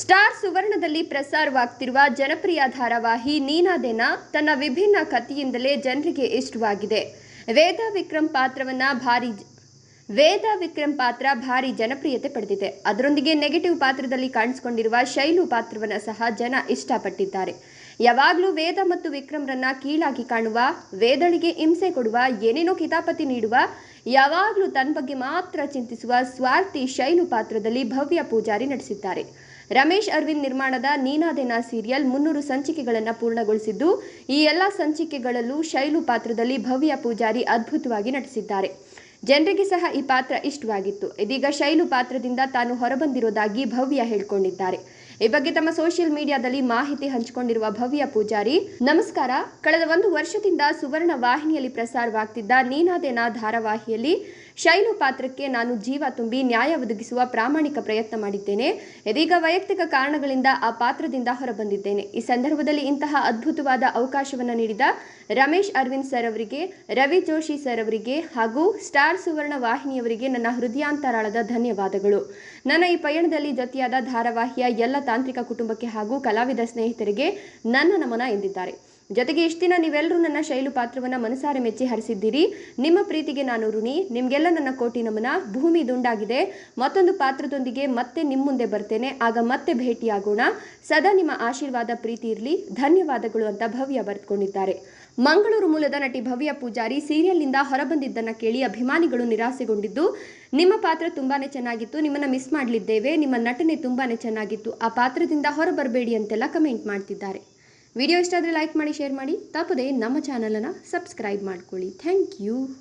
Star ಸುವರ್ಣದಲ್ಲಿ ಪ್ರಸಾರವಾಗ್ತಿರುವ ಜನಪ್ರಿಯ ಧಾರಾವಾಹಿ ನೀನಾದೇನ ತನ್ನ ವಿಭಿನ್ನ ಕಥೆಯಿಂದಲೇ ಜನರಿಗೆ ಇಷ್ಟವಾಗಿದೆ. ವೇದ ವಿಕ್ರಮ್ ಪಾತ್ರವನ್ನ ಭಾರಿ ವೇದ ವಿಕ್ರಮ್ ಪಾತ್ರ ಭಾರಿ ಜನಪ್ರಿಯತೆ ಪಡೆದಿದೆ. ಅದರೊಂದಿಗೆ ನೆಗೆಟಿವ್ ಪಾತ್ರದಲ್ಲಿ ಕಾಣಿಸಿಕೊಂಡಿರುವ ಶೈಲು ಪಾತ್ರವನ್ನ ಸಹ ಜನ ಇಷ್ಟಪಟ್ಟಿದ್ದಾರೆ. ಯಾವಾಗಲೂ ವೇದ ಮತ್ತು ವಿಕ್ರಮ್ರನ್ನ ಕೀಳಾಗಿ ಕಾಣುವ, ವೇದಳಿಗೆ ಹಿಂಸೆ ಕೊಡುವ, ಏನೇನೋ ಕಿತಾಪತಿ ನೀಡುವ ಯಾವಾಗಲೂ ತನ್ನ ಬಗ್ಗೆ ಮಾತ್ರ ಚಿಂತಿಸುವ ಸ್ವಾರ್ಥಿ ಶೈಲು ಪಾತ್ರದಲ್ಲಿ ಭವ್ಯ ಪೂಜಾರಿ ನಟಿಸಿದ್ದಾರೆ. ರಮೇಶ್ ಅರವಿಂದ್ ನಿರ್ಮಾಣದ ನೀನಾದೇನಾ ಸೀರಿಯಲ್ ಮುನ್ನೂರು ಸಂಚಿಕೆಗಳನ್ನು ಪೂರ್ಣಗೊಳಿಸಿದ್ದು, ಈ ಎಲ್ಲ ಸಂಚಿಕೆಗಳಲ್ಲೂ ಶೈಲು ಪಾತ್ರದಲ್ಲಿ ಭವ್ಯ ಪೂಜಾರಿ ಅದ್ಭುತವಾಗಿ ನಟಿಸಿದ್ದಾರೆ. ಜನರಿಗೆ ಸಹ ಈ ಪಾತ್ರ ಇಷ್ಟವಾಗಿತ್ತು. ಇದೀಗ ಶೈಲು ಪಾತ್ರದಿಂದ ತಾನು ಹೊರಬಂದಿರೋದಾಗಿ ಭವ್ಯ ಹೇಳ್ಕೊಂಡಿದ್ದಾರೆ. ಈ ಬಗ್ಗೆ ತಮ್ಮ ಸೋಷಿಯಲ್ ಮೀಡಿಯಾದಲ್ಲಿ ಮಾಹಿತಿ ಹಂಚಿಕೊಂಡಿರುವ ಭವ್ಯ ಪೂಜಾರಿ, ನಮಸ್ಕಾರ. ಕಳೆದ ಒಂದು ವರ್ಷದಿಂದ ಸುವರ್ಣ ವಾಹಿನಿಯಲ್ಲಿ ಪ್ರಸಾರವಾಗ್ತಿದ್ದ ನೀನಾದೇನ ಧಾರಾವಾಹಿಯಲ್ಲಿ ಶೈಲು ಪಾತ್ರಕ್ಕೆ ನಾನು ಜೀವ ತುಂಬಿ ನ್ಯಾಯ ಒದಗಿಸುವ ಪ್ರಾಮಾಣಿಕ ಪ್ರಯತ್ನ ಮಾಡಿದ್ದೇನೆ. ಇದೀಗ ವೈಯಕ್ತಿಕ ಕಾರಣಗಳಿಂದ ಆ ಪಾತ್ರದಿಂದ ಹೊರಬಂದಿದ್ದೇನೆ. ಈ ಸಂದರ್ಭದಲ್ಲಿ ಇಂತಹ ಅದ್ಭುತವಾದ ಅವಕಾಶವನ್ನು ನೀಡಿದ ರಮೇಶ್ ಅರವಿಂದ್ ಸರ್ ಅವರಿಗೆ, ರವಿ ಜೋಶಿ ಸರ್ ಅವರಿಗೆ ಹಾಗೂ ಸ್ಟಾರ್ ಸುವರ್ಣ ವಾಹಿನಿಯವರಿಗೆ ನನ್ನ ಹೃದಯಾಂತರಾಳದ ಧನ್ಯವಾದಗಳು. ನನ್ನ ಈ ಪಯಣದಲ್ಲಿ ಜೊತೆಯಾದ ಧಾರಾವಾಹಿಯ ಎಲ್ಲ ತಾಂತ್ರಿಕ ಕುಟುಂಬಕ್ಕೆ ಹಾಗೂ ಕಲಾವಿದ ಸ್ನೇಹಿತರಿಗೆ ನನ್ನ ನಮನ ಎಂದಿದ್ದಾರೆ. ಜೊತೆಗೆ ಇಷ್ಟು ದಿನ ನೀವೆಲ್ಲರೂ ನನ್ನ ಶೈಲು ಪಾತ್ರವನ್ನು ಮನಸಾರೆ ಮೆಚ್ಚಿ ಹರಿಸಿದ್ದೀರಿ. ನಿಮ್ಮ ಪ್ರೀತಿಗೆ ನಾನು ಋಣಿ. ನಿಮಗೆಲ್ಲ ನನ್ನ ಕೋಟಿ ನಮನ. ಭೂಮಿ ದುಂಡಾಗಿದೆ. ಮತ್ತೊಂದು ಪಾತ್ರದೊಂದಿಗೆ ಮತ್ತೆ ನಿಮ್ಮ ಮುಂದೆ ಬರ್ತೇನೆ. ಆಗ ಮತ್ತೆ ಭೇಟಿಯಾಗೋಣ. ಸದಾ ನಿಮ್ಮ ಆಶೀರ್ವಾದ, ಪ್ರೀತಿ ಇರಲಿ. ಧನ್ಯವಾದಗಳು ಅಂತ ಭವ್ಯ ಬರೆದುಕೊಂಡಿದ್ದಾರೆ. ಮಂಗಳೂರು ಮೂಲದ ನಟಿ ಭವ್ಯ ಪೂಜಾರಿ ಸೀರಿಯಲ್ನಿಂದ ಹೊರಬಂದಿದ್ದನ್ನು ಕೇಳಿ ಅಭಿಮಾನಿಗಳು ನಿರಾಸೆಗೊಂಡಿದ್ದು, ನಿಮ್ಮ ಪಾತ್ರ ತುಂಬಾನೇ ಚೆನ್ನಾಗಿತ್ತು, ನಿಮ್ಮನ್ನ ಮಿಸ್ ಮಾಡಲಿದ್ದೇವೆ, ನಿಮ್ಮ ನಟನೆ ತುಂಬಾನೇ ಚೆನ್ನಾಗಿತ್ತು, ಆ ಪಾತ್ರದಿಂದ ಹೊರಬರಬೇಡಿ ಅಂತೆಲ್ಲ ಕಮೆಂಟ್ ಮಾಡ್ತಿದ್ದಾರೆ. ವಿಡಿಯೋ ಇಷ್ಟ ಆದರೆ ಲೈಕ್ ಮಾಡಿ, ಶೇರ್ ಮಾಡಿ, ತಪ್ಪದೆ ನಮ್ಮ ಚಾನಲನ್ನು ಸಬ್ಸ್ಕ್ರೈಬ್ ಮಾಡ್ಕೊಳ್ಳಿ. Thank you.